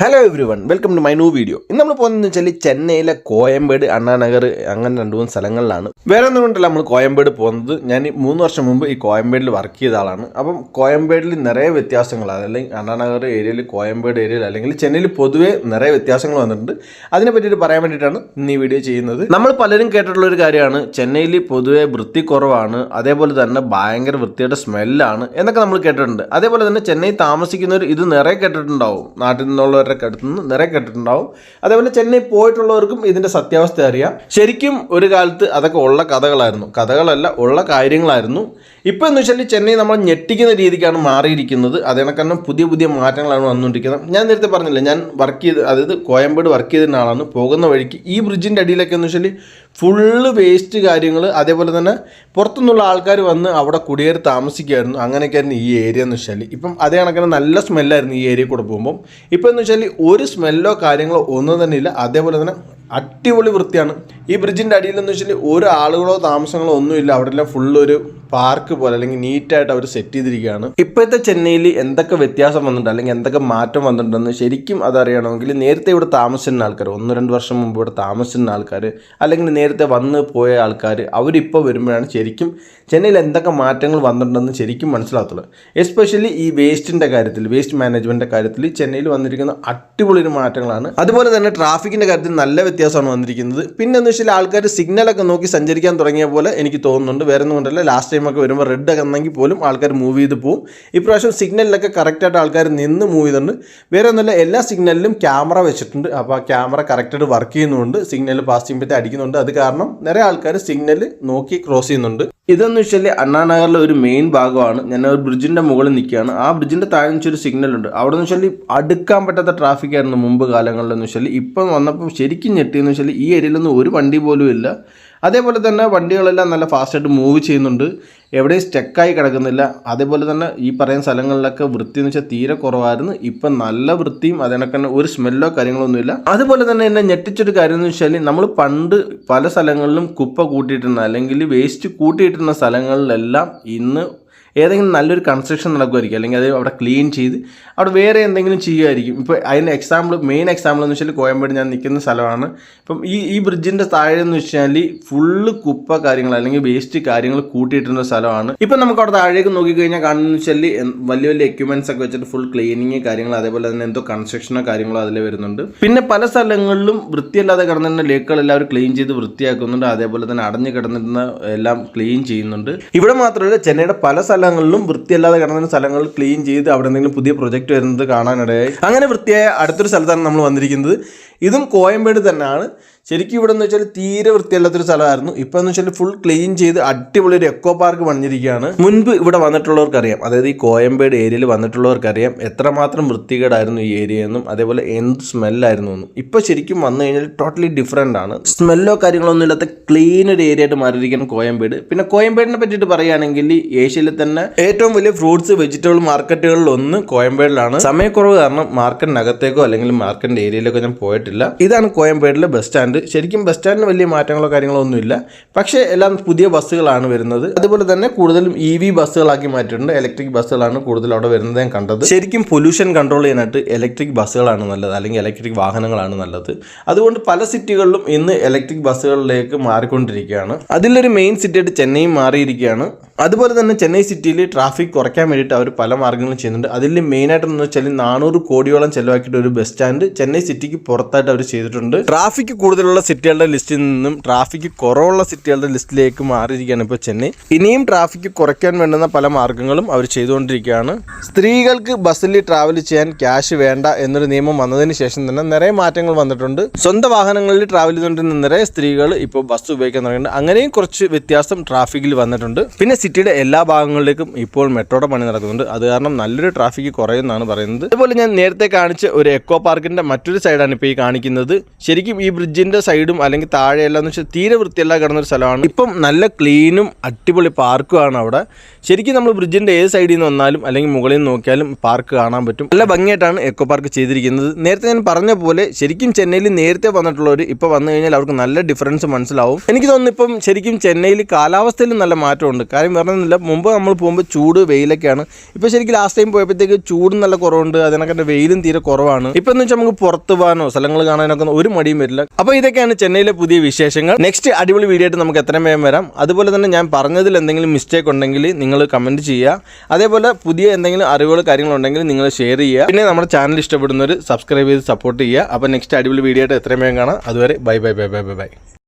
Hello everyone welcome to my new video ഇന്ന് നമ്മൾ പോകുന്നതെന്ന് വെച്ചാൽ ചെന്നൈയിലെ കോയമ്പേട് അണ്ണാനഗർ അങ്ങനെ രണ്ട് മൂന്ന് സ്ഥലങ്ങളിലാണ്. വേറെ ഒന്നും കൊണ്ടല്ല നമ്മൾ കോയമ്പേട് പോകുന്നത്. ഞാൻ മൂന്ന് വർഷം മുമ്പ് ഈ കോയമ്പേടിൽ വർക്ക് ചെയ്ത ആളാണ്. അപ്പം കോയമ്പേടിൽ നിറയെ വ്യത്യാസങ്ങൾ അല്ലെങ്കിൽ അണ്ണാനഗർ ഏരിയയിൽ കോയമ്പേട് ഏരിയയിൽ അല്ലെങ്കിൽ ചെന്നൈയിൽ പൊതുവേ നിറയെ വ്യത്യാസങ്ങൾ വന്നിട്ടുണ്ട്. അതിനെ പറ്റിയിട്ട് പറയാൻ വേണ്ടിയിട്ടാണ് ഇന്ന് ഈ വീഡിയോ ചെയ്യുന്നത്. നമ്മൾ പലരും കേട്ടിട്ടുള്ള ഒരു കാര്യമാണ്. ചെന്നൈയിൽ പൊതുവെ വൃത്തി കുറവാണ്. അതേപോലെ തന്നെ ഭയങ്കര വൃത്തിയുടെ സ്മെല്ലാണ് എന്നൊക്കെ നമ്മൾ കേട്ടിട്ടുണ്ട്. അതേപോലെ തന്നെ ചെന്നൈ താമസിക്കുന്നവർ ഇത് നിറയെ കേട്ടിട്ടുണ്ടാവും. നാട്ടിൽ നിന്നുള്ളവരുടെ അടുത്ത് നിന്ന് നിറയെ കേട്ടിട്ടുണ്ടാവും. അതേപോലെ ചെന്നൈ പോയിട്ടുള്ളവർക്കും ഇതിന്റെ സത്യാവസ്ഥ അറിയാം. ശരിക്കും ഒരു കാലത്ത് അതൊക്കെ ഉള്ള കഥകളായിരുന്നു. കഥകളല്ല ഉള്ള കാര്യങ്ങളായിരുന്നു. ഇപ്പോൾ എന്ന് വെച്ചാൽ ചെന്നൈ നമ്മൾ ഞെട്ടിക്കുന്ന രീതിക്കാണ് മാറിയിരിക്കുന്നത്. അതേക്കന്നെ പുതിയ പുതിയ മാറ്റങ്ങളാണ് വന്നുകൊണ്ടിരിക്കുന്നത്. ഞാൻ നേരത്തെ പറഞ്ഞില്ല ഞാൻ വർക്ക് ചെയ്ത് അതായത് കോയമ്പേട് വർക്ക് ചെയ്തിരുന്ന ആളാണ്. പോകുന്ന വഴിക്ക് ഈ ബ്രിഡ്ജിന്റെ അടിയിലൊക്കെ എന്ന് വെച്ചാൽ ഫുള്ള് വേസ്റ്റ് കാര്യങ്ങൾ അതേപോലെ തന്നെ പുറത്തുനിന്നുള്ള ആൾക്കാർ വന്ന് അവിടെ കുടിയേറി താമസിക്കുമായിരുന്നു. അങ്ങനെയൊക്കെയായിരുന്നു ഈ ഏരിയ എന്ന് വെച്ചാൽ ഇപ്പം അതേ കണക്കിന് നല്ല സ്മെല്ലായിരുന്നു ഈ ഏരിയ കൂടെ പോകുമ്പം. ഇപ്പം എന്ന് വെച്ചാൽ ഒരു സ്മെല്ലോ കാര്യങ്ങളോ ഒന്നും തന്നെ ഇല്ല. അതേപോലെ തന്നെ അടിപൊളി വൃത്തിയാണ്. ഈ ബ്രിഡ്ജിന്റെ അടിയിൽ എന്ന് വെച്ചാൽ ഒരു ആളുകളോ താമസങ്ങളോ ഒന്നുമില്ല അവിടെ എല്ലാം ഫുള്ള് ഒരു പാർക്ക് പോലെ അല്ലെങ്കിൽ നീറ്റായിട്ട് അവർ സെറ്റ് ചെയ്തിരിക്കുകയാണ്. ഇപ്പോഴത്തെ ചെന്നൈയിൽ എന്തൊക്കെ വ്യത്യാസം വന്നിട്ടുണ്ട്? അല്ലെങ്കിൽ എന്തൊക്കെ മാറ്റം വന്നിട്ടുണ്ടെന്ന് ശരിക്കും അതറിയണമെങ്കിൽ നേരത്തെ ഇവിടെ താമസിച്ചിരുന്ന ആൾക്കാർ ഒന്ന് രണ്ട് വർഷം മുമ്പ് ഇവിടെ താമസിച്ചിരുന്ന ആൾക്കാർ അല്ലെങ്കിൽ നേരത്തെ വന്ന് പോയ ആൾക്കാർ അവരിപ്പോൾ വരുമ്പോഴാണ് ശരിക്കും ചെന്നൈയിൽ എന്തൊക്കെ മാറ്റങ്ങൾ വന്നിട്ടുണ്ടെന്ന് ശരിക്കും മനസ്സിലാകത്തുള്ളൂ. എസ്പെഷ്യലി ഈ വേസ്റ്റിന്റെ കാര്യത്തിൽ വേസ്റ്റ് മാനേജ്മെന്റിന്റെ കാര്യത്തിൽ ചെന്നൈയിൽ വന്നിരിക്കുന്ന അടിപൊളി ഒരു മാറ്റങ്ങളാണ്. അതുപോലെ തന്നെ ട്രാഫിക്കിന്റെ കാര്യത്തിൽ നല്ല വ്യത്യാസമാണ് വന്നിരിക്കുന്നത്. പിന്നെ എന്ന് വെച്ചാൽ ആൾക്കാർ സിഗ്നലൊക്കെ നോക്കി സഞ്ചരിക്കാൻ തുടങ്ങിയ പോലെ എനിക്ക് തോന്നുന്നുണ്ട്. വേറെ ഒന്നും കൊണ്ടല്ല. ലാസ്റ്റ് ടൈമൊക്കെ വരുമ്പോൾ റെഡ് ഒക്കെ എന്നെങ്കിൽ പോലും ആൾക്കാർ മൂവ് ചെയ്ത് പോകും ഇപ്രാവശ്യം സിഗ്നലിലൊക്കെ കറക്റ്റായിട്ട് ആൾക്കാർ നിന്ന് മൂവ് ചെയ്തിട്ടുണ്ട്. വേറെ ഒന്നുമില്ല എല്ലാ സിഗ്നലിലും ക്യാമറ വെച്ചിട്ടുണ്ട്. അപ്പോൾ ആ ക്യാമറ കറക്റ്റായിട്ട് വർക്ക് ചെയ്യുന്നുണ്ട്. സിഗ്നൽ പാസ് ചെയ്യുമ്പോഴത്തെ അടിക്കുന്നുണ്ട്. അത് കാരണം നിറയെ ആൾക്കാർ സിഗ്നൽ നോക്കി ക്രോസ് ചെയ്യുന്നുണ്ട്. ഇതെന്ന് വെച്ചാൽ അണ്ണാനഗറിലെ ഒരു മെയിൻ ഭാഗമാണ്. ഞാൻ ഒരു ബ്രിഡ്ജിന്റെ മുകളിൽ നിൽക്കുകയാണ്. ആ ബ്രിഡ്ജിന്റെ താഴെ വെച്ചൊരു സിഗ്നൽ ഉണ്ട്. അവിടെ എന്ന് വെച്ചാൽ അടുക്കാൻ പറ്റാത്ത ട്രാഫിക് ആയിരുന്നു മുമ്പ് കാലങ്ങളിലെന്ന് വെച്ചാൽ ഇപ്പം വന്നപ്പോൾ ശരിക്കും ഞെട്ടിയെന്ന് വെച്ചാൽ ഈ ഏരിയയിലൊന്നും ഒരു വണ്ടി പോലും ഇല്ല. അതേപോലെ തന്നെ വണ്ടികളെല്ലാം നല്ല ഫാസ്റ്റായിട്ട് മൂവ് ചെയ്യുന്നുണ്ട്. എവിടെയും സ്റ്റക്കായി കിടക്കുന്നില്ല. അതേപോലെ തന്നെ ഈ പറയുന്ന സ്ഥലങ്ങളിലൊക്കെ വൃത്തി എന്ന് വെച്ചാൽ തീരെ കുറവായിരുന്നു. ഇപ്പം നല്ല വൃത്തിയും അതിനൊക്കെ ഒരു സ്മെല്ലോ കാര്യങ്ങളൊന്നുമില്ല. അതുപോലെ തന്നെ എന്നെ ഞെട്ടിച്ചൊരു കാര്യം എന്ന് വെച്ചാൽ നമ്മൾ പണ്ട് പല സ്ഥലങ്ങളിലും കുപ്പ കൂട്ടിയിട്ടിരുന്ന അല്ലെങ്കിൽ വേസ്റ്റ് കൂട്ടിയിട്ടിരുന്ന സ്ഥലങ്ങളിലെല്ലാം ഇന്ന് ഏതെങ്കിലും നല്ലൊരു കൺസ്ട്രക്ഷൻ നടക്കുമായിരിക്കും. അല്ലെങ്കിൽ അത് അവിടെ ക്ലീൻ ചെയ്ത് അവിടെ വേറെ എന്തെങ്കിലും ചെയ്യുമായിരിക്കും. ഇപ്പോൾ അതിന് എക്സാമ്പിൾ മെയിൻ എക്സാമ്പിൾ എന്ന് വെച്ചാൽ കോയമ്പേട് ഞാൻ നിൽക്കുന്ന സ്ഥലമാണ്. ഇപ്പം ഈ ഈ ബ്രിഡ്ജിന്റെ താഴെ എന്ന് വെച്ചാൽ ഫുള്ള് കുപ്പ കാര്യങ്ങൾ അല്ലെങ്കിൽ വേസ്റ്റ് കാര്യങ്ങൾ കൂട്ടിയിട്ടിരുന്ന സ്ഥലമാണ്. ഇപ്പം നമുക്ക് അവിടെ താഴേക്ക് നോക്കിക്കഴിഞ്ഞാൽ കാണുന്ന വെച്ചാൽ വലിയ വലിയ എക്യുപ്മെന്റ്സ് ഒക്കെ വെച്ചിട്ട് ഫുൾ ക്ലീനിങ് കാര്യങ്ങൾ അതേപോലെ തന്നെ എന്തോ കൺസ്ട്രക്ഷനോ കാര്യങ്ങളോ അതിൽ വരുന്നുണ്ട്. പിന്നെ പല സ്ഥലങ്ങളിലും വൃത്തിയല്ലാതെ കിടന്നിരുന്ന ലേക്കുകൾ എല്ലാവരും ക്ലീൻ ചെയ്ത് വൃത്തിയാക്കുന്നുണ്ട്. അതേപോലെ തന്നെ അടഞ്ഞു കിടന്നിരുന്ന എല്ലാം ക്ലീൻ ചെയ്യുന്നുണ്ട്. ഇവിടെ മാത്രമല്ല ചെന്നൈയുടെ പല സ്ഥലങ്ങളിലും വൃത്തിയല്ലാതെ കിടന്നിരുന്ന സ്ഥലങ്ങൾ ക്ലീൻ ചെയ്ത് അവിടെ എന്തെങ്കിലും പുതിയ പ്രൊജക്റ്റ് വരുന്നത് കാണാനിടയായി. അങ്ങനെ വൃത്തിയായ അടുത്തൊരു സ്ഥലത്താണ് നമ്മൾ വന്നിരിക്കുന്നത്. ഇതും കോയമ്പേട് തന്നെയാണ്. ശരിക്കും ഇവിടെ എന്ന് വെച്ചാൽ തീരെ വൃത്തിയല്ലാത്തൊരു സ്ഥലമായിരുന്നു. ഇപ്പം എന്ന് വെച്ചാൽ ഫുൾ ക്ലീൻ ചെയ്ത് അടിപൊളി ഒരു എക്കോ പാർക്ക് പണിഞ്ഞിരിക്കുകയാണ്. മുൻപ് ഇവിടെ വന്നിട്ടുള്ളവർക്കറിയാം. അതായത് ഈ കോയമ്പേട് ഏരിയയിൽ വന്നിട്ടുള്ളവർക്കറിയാം എത്രമാത്രം വൃത്തികേടായിരുന്നു ഈ ഏരിയ എന്നും അതേപോലെ എന്ത് സ്മെല്ലായിരുന്നു എന്നും. ഇപ്പം ശരിക്കും വന്നു കഴിഞ്ഞാൽ ടോട്ടലി ഡിഫറെന്റ് ആണ്. സ്മെല്ലോ കാര്യങ്ങളൊന്നും ഇല്ലാത്ത ക്ലീൻ ഒരു ഏരിയ ആയിട്ട് മാറിയിരിക്കുകയാണ് കോയമ്പേട്. പിന്നെ കോയമ്പേടിനെ പറ്റിയിട്ട് പറയുകയാണെങ്കിൽ ഏഷ്യയിലെ തന്നെ ഏറ്റവും വലിയ ഫ്രൂട്ട്സ് വെജിറ്റബിൾ മാർക്കറ്റുകളിൽ ഒന്ന് കോയമ്പേടിലാണ്. സമയക്കുറവ് കാരണം മാർക്കറ്റിനകത്തേക്കോ അല്ലെങ്കിൽ മാർക്കറ്റിന്റെ ഏരിയയിലേക്കോ ഞാൻ പോയിട്ടില്ല. ഇതാണ് കോയമ്പേടിലെ ബസ് സ്റ്റാൻഡ് ശരിക്കും ബസ് സ്റ്റാൻഡിന് വലിയ മാറ്റങ്ങളോ കാര്യങ്ങളോ ഒന്നുമില്ല. പക്ഷേ എല്ലാം പുതിയ ബസ്സുകളാണ് വരുന്നത്. അതുപോലെ തന്നെ കൂടുതലും ഇ വി ബസ്സുകളാക്കി മാറ്റിയിട്ടുണ്ട്. ഇലക്ട്രിക് ബസ്സുകളാണ് കൂടുതൽ അവിടെ വരുന്നത് ഞാൻ കണ്ടത്. ശരിക്കും പൊല്യൂഷൻ കൺട്രോൾ ചെയ്യാനായിട്ട് ഇലക്ട്രിക് ബസ്സുകളാണ് നല്ലത്. അല്ലെങ്കിൽ ഇലക്ട്രിക് വാഹനങ്ങളാണ് നല്ലത്. അതുകൊണ്ട് പല സിറ്റികളിലും ഇന്ന് ഇലക്ട്രിക് ബസ്സുകളിലേക്ക് മാറിക്കൊണ്ടിരിക്കുകയാണ്. അതിലൊരു മെയിൻ സിറ്റിയായിട്ട് ചെന്നൈയും മാറിയിരിക്കുകയാണ്. അതുപോലെ തന്നെ ചെന്നൈ സിറ്റിയിൽ ട്രാഫിക് കുറയ്ക്കാൻ വേണ്ടിയിട്ട് അവർ പല മാർഗങ്ങളും ചെയ്യുന്നുണ്ട്. അതിൽ മെയിനായിട്ടെന്ന് വെച്ചാൽ നാനൂറ് കോടിയോളം ചെലവാക്കിയിട്ട് ഒരു ബസ് സ്റ്റാൻഡ് ചെന്നൈ സിറ്റിക്ക് പുറത്തായിട്ട് അവർ ചെയ്തിട്ടുണ്ട്. ട്രാഫിക് കൂടുതലുള്ള സിറ്റികളുടെ ലിസ്റ്റിൽ നിന്നും ട്രാഫിക് കുറവുള്ള സിറ്റികളുടെ ലിസ്റ്റിലേക്ക് മാറിയിരിക്കുകയാണ് ഇപ്പോൾ ചെന്നൈ. ഇനിയും ട്രാഫിക് കുറയ്ക്കാൻ വേണ്ടുന്ന പല മാർഗങ്ങളും അവർ ചെയ്തുകൊണ്ടിരിക്കുകയാണ്. സ്ത്രീകൾക്ക് ബസ്സിൽ ട്രാവൽ ചെയ്യാൻ ക്യാഷ് വേണ്ട എന്നൊരു നിയമം വന്നതിന് ശേഷം തന്നെ നിറയെ മാറ്റങ്ങൾ വന്നിട്ടുണ്ട്. സ്വന്തം വാഹനങ്ങളിൽ ട്രാവൽ ചെയ്തുകൊണ്ടിരുന്ന നിറയെ സ്ത്രീകൾ ഇപ്പോൾ ബസ് ഉപയോഗിക്കാൻ തുടങ്ങിയിട്ടുണ്ട്. അങ്ങനെയും കുറച്ച് വ്യത്യാസം ട്രാഫിക്കിൽ വന്നിട്ടുണ്ട്. പിന്നെ സിറ്റിയുടെ എല്ലാ ഭാഗങ്ങളിലേക്കും ഇപ്പോൾ മെട്രോയുടെ പണി നടക്കുന്നുണ്ട്. അത് കാരണം നല്ലൊരു ട്രാഫിക് കുറയുമെന്നാണ് പറയുന്നത്. അതുപോലെ ഞാൻ നേരത്തെ കാണിച്ച ഒരു എക്കോ പാർക്കിന്റെ മറ്റൊരു സൈഡാണ് ഇപ്പോൾ ഈ കാണിക്കുന്നത്. ശരിക്കും ഈ ബ്രിഡ്ജിന്റെ റോഡിന്റെ സൈഡും അല്ലെങ്കിൽ താഴെയെല്ലാം എന്ന് വെച്ചാൽ തീരെ വൃത്തിയല്ല കിടന്നൊരു സ്ഥലമാണ്. ഇപ്പം നല്ല ക്ലീനും അടിപൊളി പാർക്കും ആണ് അവിടെ. ശരിക്കും നമ്മൾ ബ്രിഡ്ജിന്റെ ഏത് സൈഡിൽ നിന്ന് വന്നാലും അല്ലെങ്കിൽ മുകളിൽ നിന്ന് നോക്കിയാലും പാർക്ക് കാണാൻ പറ്റും. നല്ല ഭംഗിയായിട്ടാണ് എക്കോ പാർക്ക് ചെയ്തിരിക്കുന്നത്. നേരത്തെ ഞാൻ പറഞ്ഞ പോലെ ശരിക്കും ചെന്നൈയിൽ നേരത്തെ വന്നിട്ടുള്ളവർ ഇപ്പോൾ വന്നു കഴിഞ്ഞാൽ അവർക്ക് നല്ല ഡിഫറൻസ് മനസ്സിലാവും. എനിക്ക് തോന്നുന്നു ഇപ്പം ശരിക്കും ചെന്നൈയിൽ കാലാവസ്ഥയിൽ നല്ല മാറ്റമുണ്ട്. കാര്യം പറഞ്ഞില്ല മുമ്പ് നമ്മൾ പോകുമ്പോൾ ചൂട് വെയിലൊക്കെയാണ്. ഇപ്പോൾ ശരിക്കും ലാസ്റ്റ് ടൈം പോയപ്പോഴത്തേക്ക് ചൂടും നല്ല കുറവുണ്ട്. അതിനൊക്കെ വെയിലും തീരെ കുറവാണ്. ഇപ്പം എന്ന് വെച്ചാൽ നമുക്ക് പുറത്തു പോകാനോ സ്ഥലങ്ങൾ കാണാനൊക്കെ ഒരു മടിയും വരില്ല. ഇതൊക്കെയാണ് ചെന്നൈയിലെ പുതിയ വിശേഷങ്ങൾ. നെക്സ്റ്റ് അടിപൊളി വീഡിയോ ആയിട്ട് നമുക്ക് എത്രയും വേഗം വരാം. അതുപോലെ തന്നെ ഞാൻ പറഞ്ഞതിൽ എന്തെങ്കിലും മിസ്റ്റേക്ക് ഉണ്ടെങ്കിൽ നിങ്ങൾ കമന്റ് ചെയ്യുക. അതേപോലെ പുതിയ എന്തെങ്കിലും അറിവുകൾ കാര്യങ്ങളുണ്ടെങ്കിൽ നിങ്ങൾ ഷെയർ ചെയ്യുക. പിന്നെ നമ്മുടെ ചാനൽ ഇഷ്ടപ്പെടുന്നവർ സബ്സ്ക്രൈബ് ചെയ്ത് സപ്പോർട്ട് ചെയ്യുക. അപ്പോൾ നെക്സ്റ്റ് അടിപൊളി വീഡിയോ ആയിട്ട് എത്രയും വേഗം കാണാം. അതുവരെ bye bye bye bye bye bye